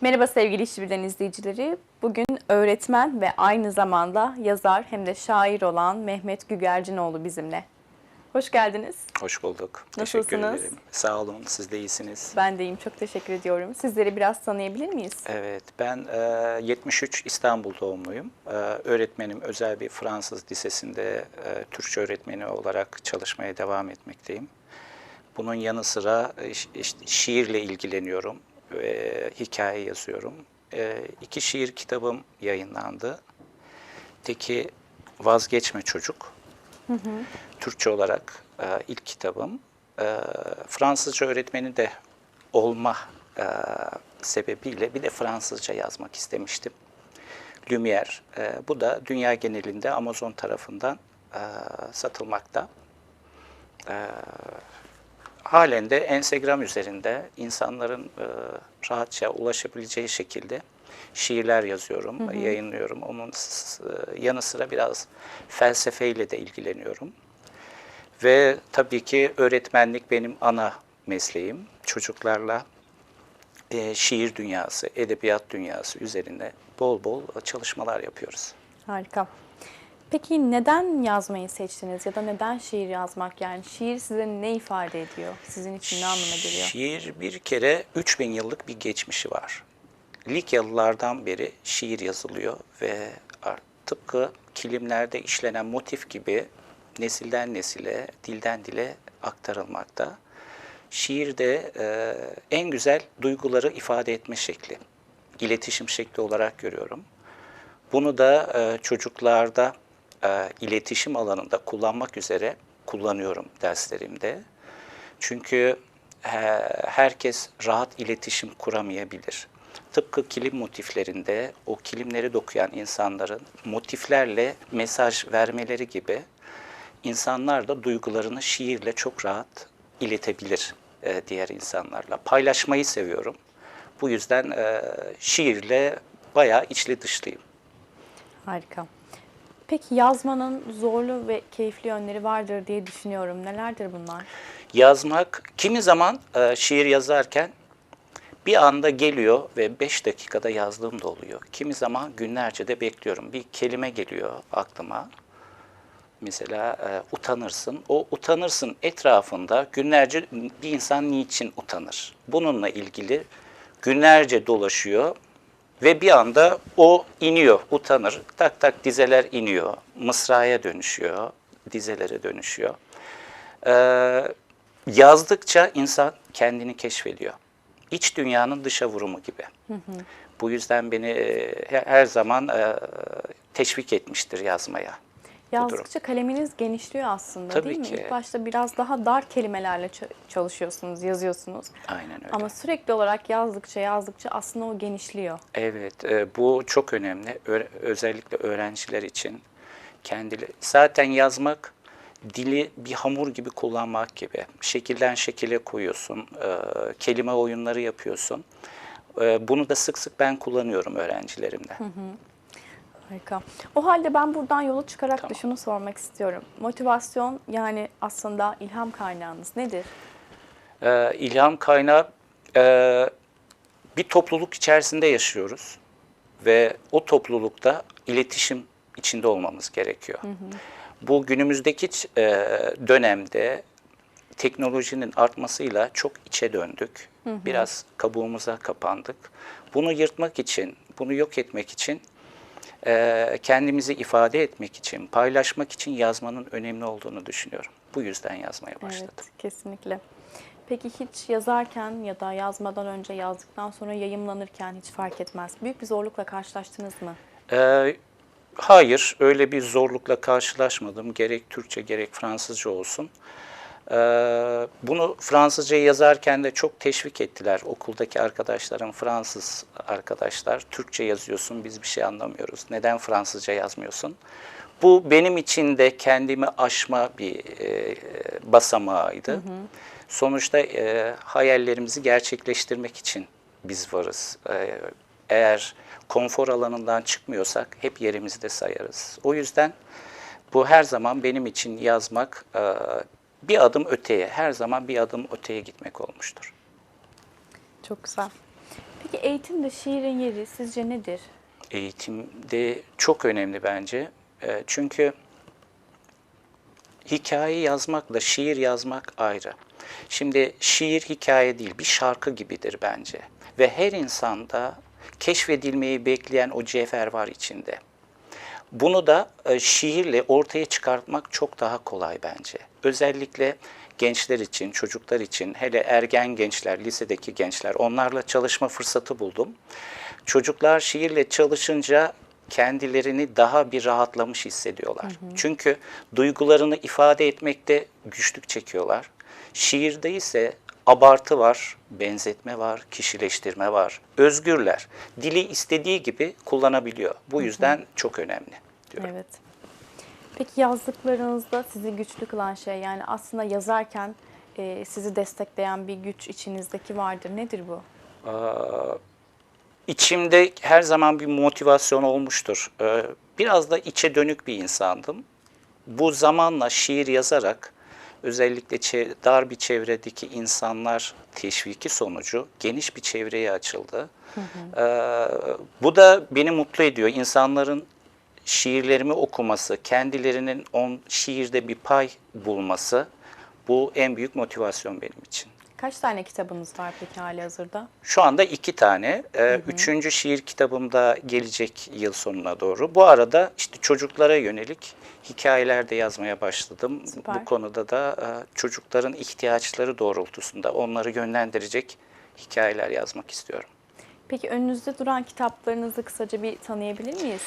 Merhaba sevgili İşbirden izleyicileri. Bugün öğretmen ve aynı zamanda yazar hem de şair olan Mehmet Gügercinoğlu bizimle. Hoş geldiniz. Hoş bulduk. Teşekkür Nasılsınız? ederim. Sağ olun. Siz de iyisiniz. Ben deyim çok teşekkür ediyorum. Sizleri biraz tanıyabilir miyiz? Evet, ben e, 73 İstanbul doğumluyum. E, öğretmenim özel bir Fransız lisesinde e, Türkçe öğretmeni olarak çalışmaya devam etmekteyim. Bunun yanı sıra iş- işte şiirle ilgileniyorum ve hikaye yazıyorum. E, iki şiir kitabım yayınlandı. Teki Vazgeçme Çocuk. Türkçe olarak e, ilk kitabım. E, Fransızca öğretmeni de olma e, sebebiyle bir de Fransızca yazmak istemiştim. Lumière. e, bu da dünya genelinde Amazon tarafından e, satılmakta. E, halen de Instagram üzerinde insanların e, rahatça ulaşabileceği şekilde şiirler yazıyorum, yayınlıyorum. Onun e, yanı sıra biraz felsefeyle de ilgileniyorum. Ve tabii ki öğretmenlik benim ana mesleğim. Çocuklarla e, şiir dünyası, edebiyat dünyası üzerine bol bol çalışmalar yapıyoruz. Harika. Peki neden yazmayı seçtiniz ya da neden şiir yazmak? Yani şiir size ne ifade ediyor? Sizin için ne anlama geliyor? Şiir bir kere 3000 yıllık bir geçmişi var. Likyalılardan beri şiir yazılıyor ve tıpkı kilimlerde işlenen motif gibi nesilden nesile, dilden dile aktarılmakta. Şiirde e, en güzel duyguları ifade etme şekli, iletişim şekli olarak görüyorum. Bunu da e, çocuklarda e, iletişim alanında kullanmak üzere kullanıyorum derslerimde. Çünkü e, herkes rahat iletişim kuramayabilir. Tıpkı kilim motiflerinde o kilimleri dokuyan insanların motiflerle mesaj vermeleri gibi insanlar da duygularını şiirle çok rahat iletebilir e, diğer insanlarla. Paylaşmayı seviyorum. Bu yüzden e, şiirle bayağı içli dışlıyım. Harika. Peki yazmanın zorlu ve keyifli yönleri vardır diye düşünüyorum. Nelerdir bunlar? Yazmak kimi zaman e, şiir yazarken bir anda geliyor ve 5 dakikada yazdığım da oluyor. Kimi zaman günlerce de bekliyorum. Bir kelime geliyor aklıma. Mesela e, utanırsın. O utanırsın etrafında günlerce bir insan niçin utanır? Bununla ilgili günlerce dolaşıyor ve bir anda o iniyor, utanır. Tak tak dizeler iniyor. Mısraya dönüşüyor, dizelere dönüşüyor. Ee, yazdıkça insan kendini keşfediyor. İç dünyanın dışa vurumu gibi. Bu yüzden beni e, he- her zaman e, teşvik etmiştir yazmaya. Yazdıkça kaleminiz genişliyor aslında Tabii değil mi? ki. İlk başta biraz daha dar kelimelerle çalışıyorsunuz, yazıyorsunuz. Aynen öyle. Ama sürekli olarak yazdıkça yazdıkça aslında o genişliyor. Evet, e, bu çok önemli. Özellikle öğrenciler için. Kendileri zaten yazmak dili bir hamur gibi kullanmak gibi. Şekilden şekile koyuyorsun, e, kelime oyunları yapıyorsun. E, bunu da sık sık ben kullanıyorum öğrencilerimle. Harika. O halde ben buradan yola çıkarak da Tamam. şunu sormak istiyorum. Motivasyon yani aslında ilham kaynağınız nedir? Ee, ilham kaynağı e, bir topluluk içerisinde yaşıyoruz ve o toplulukta iletişim içinde olmamız gerekiyor. Bu günümüzdeki e, dönemde teknolojinin artmasıyla çok içe döndük. Biraz kabuğumuza kapandık. Bunu yırtmak için, bunu yok etmek için e, kendimizi ifade etmek için, paylaşmak için yazmanın önemli olduğunu düşünüyorum. Bu yüzden yazmaya başladım. Evet, kesinlikle. Peki hiç yazarken ya da yazmadan önce yazdıktan sonra yayımlanırken hiç fark etmez. Büyük bir zorlukla karşılaştınız mı? Ee, hayır, öyle bir zorlukla karşılaşmadım. Gerek Türkçe gerek Fransızca olsun. Ee, bunu Fransızca yazarken de çok teşvik ettiler. Okuldaki arkadaşlarım, Fransız arkadaşlar. Türkçe yazıyorsun, biz bir şey anlamıyoruz. Neden Fransızca yazmıyorsun? Bu benim için de kendimi aşma bir e, basamağıydı. Sonuçta e, hayallerimizi gerçekleştirmek için biz varız. E, eğer konfor alanından çıkmıyorsak hep yerimizde sayarız. O yüzden bu her zaman benim için yazmak e, bir adım öteye, her zaman bir adım öteye gitmek olmuştur. Çok güzel. Peki eğitimde şiirin yeri sizce nedir? Eğitimde çok önemli bence. E, Çünkü hikaye yazmakla şiir yazmak ayrı. Şimdi şiir hikaye değil, bir şarkı gibidir bence. Ve her insanda keşfedilmeyi bekleyen o cevher var içinde. Bunu da e, şiirle ortaya çıkartmak çok daha kolay bence. Özellikle gençler için, çocuklar için, hele ergen gençler, lisedeki gençler onlarla çalışma fırsatı buldum. Çocuklar şiirle çalışınca kendilerini daha bir rahatlamış hissediyorlar. Çünkü duygularını ifade etmekte güçlük çekiyorlar. Şiirde ise abartı var, benzetme var, kişileştirme var. Özgürler. Dili istediği gibi kullanabiliyor. Bu yüzden çok önemli diyorum. Evet. Peki yazdıklarınızda sizi güçlü kılan şey yani aslında yazarken e, sizi destekleyen bir güç içinizdeki vardır. Nedir bu? İçimde her zaman bir motivasyon olmuştur. Ee, Biraz da içe dönük bir insandım. Bu zamanla şiir yazarak özellikle dar bir çevredeki insanlar teşviki sonucu geniş bir çevreye açıldı. Ee, bu da beni mutlu ediyor. İnsanların şiirlerimi okuması, kendilerinin on şiirde bir pay bulması bu en büyük motivasyon benim için. Kaç tane kitabınız var peki hali hazırda? Şu anda iki tane. Ee, Üçüncü şiir kitabım da gelecek yıl sonuna doğru. Bu arada işte çocuklara yönelik hikayeler de yazmaya başladım. Süper. Bu konuda da e, çocukların ihtiyaçları doğrultusunda onları yönlendirecek hikayeler yazmak istiyorum. Peki önünüzde duran kitaplarınızı kısaca bir tanıyabilir miyiz?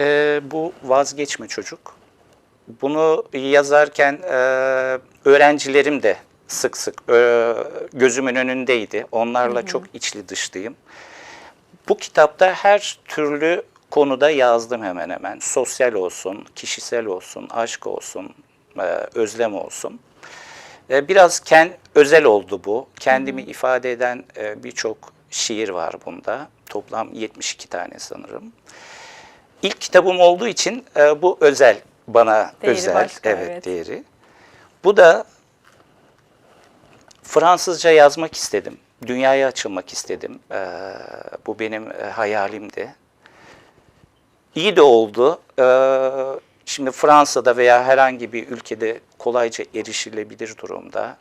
Ee, bu Vazgeçme Çocuk. Bunu yazarken e, öğrencilerim de sık sık e, gözümün önündeydi. Onlarla çok içli dışlıyım. Bu kitapta her türlü konuda yazdım hemen hemen. Sosyal olsun, kişisel olsun, aşk olsun, e, özlem olsun. E, Biraz ken, özel oldu bu. Kendimi ifade eden e, birçok şiir var bunda. Toplam 72 tane sanırım. İlk kitabım olduğu için e, bu özel bana Değeri özel. başka, evet, evet. değeri. Bu da Fransızca yazmak istedim. Dünyaya açılmak istedim. E, bu benim e, hayalimdi. İyi de oldu. E, şimdi Fransa'da veya herhangi bir ülkede kolayca erişilebilir durumda.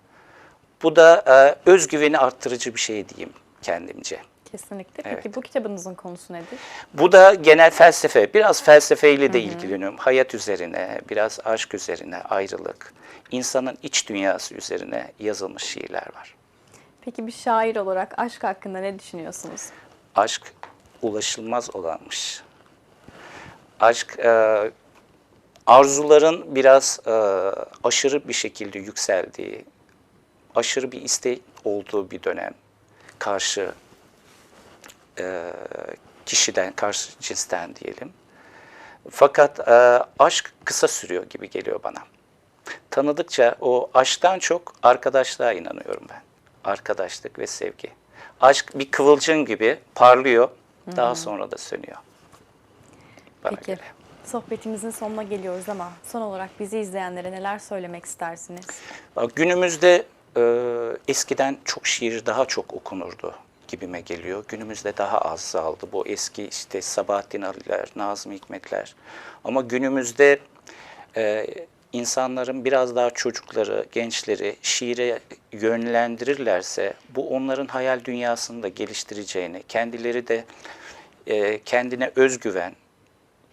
Bu da e, özgüveni arttırıcı bir şey diyeyim kendimce. Kesinlikle. Peki Evet. bu kitabınızın konusu nedir? Bu da genel felsefe. Biraz felsefeyle de ilgileniyorum. Hayat üzerine, biraz aşk üzerine, ayrılık, insanın iç dünyası üzerine yazılmış şiirler var. Peki bir şair olarak aşk hakkında ne düşünüyorsunuz? Aşk ulaşılmaz olanmış. Aşk e, arzuların biraz e, aşırı bir şekilde yükseldiği, aşırı bir istek olduğu bir dönem. Karşı e, kişiden, karşı cinsten diyelim. Fakat e, aşk kısa sürüyor gibi geliyor bana. Tanıdıkça o aşktan çok arkadaşlığa inanıyorum ben. Arkadaşlık ve sevgi. Aşk bir kıvılcım gibi parlıyor, daha sonra da sönüyor. Bana Peki. göre. Sohbetimizin sonuna geliyoruz ama son olarak bizi izleyenlere neler söylemek istersiniz? Bak, Günümüzde e, eskiden çok şiir daha çok okunurdu gibime geliyor. Günümüzde daha az azaldı. Bu eski işte Sabahattin Ali'ler, Nazım Hikmetler. Ama günümüzde e, insanların biraz daha çocukları, gençleri şiire yönlendirirlerse bu onların hayal dünyasını da geliştireceğini, kendileri de e, kendine özgüven,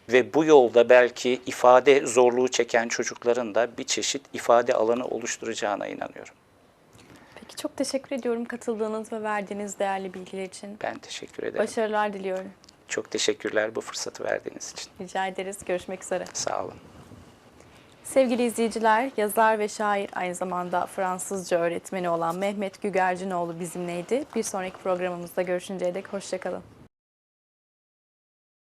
ve bu yolda belki ifade zorluğu çeken çocukların da bir çeşit ifade alanı oluşturacağına inanıyorum. Çok teşekkür ediyorum katıldığınız ve verdiğiniz değerli bilgiler için. Ben teşekkür ederim. Başarılar diliyorum. Çok teşekkürler bu fırsatı verdiğiniz için. Rica ederiz. Görüşmek üzere. Sağ olun. Sevgili izleyiciler, yazar ve şair aynı zamanda Fransızca öğretmeni olan Mehmet Gügercinoğlu bizimleydi. Bir sonraki programımızda görüşünceye dek hoşçakalın.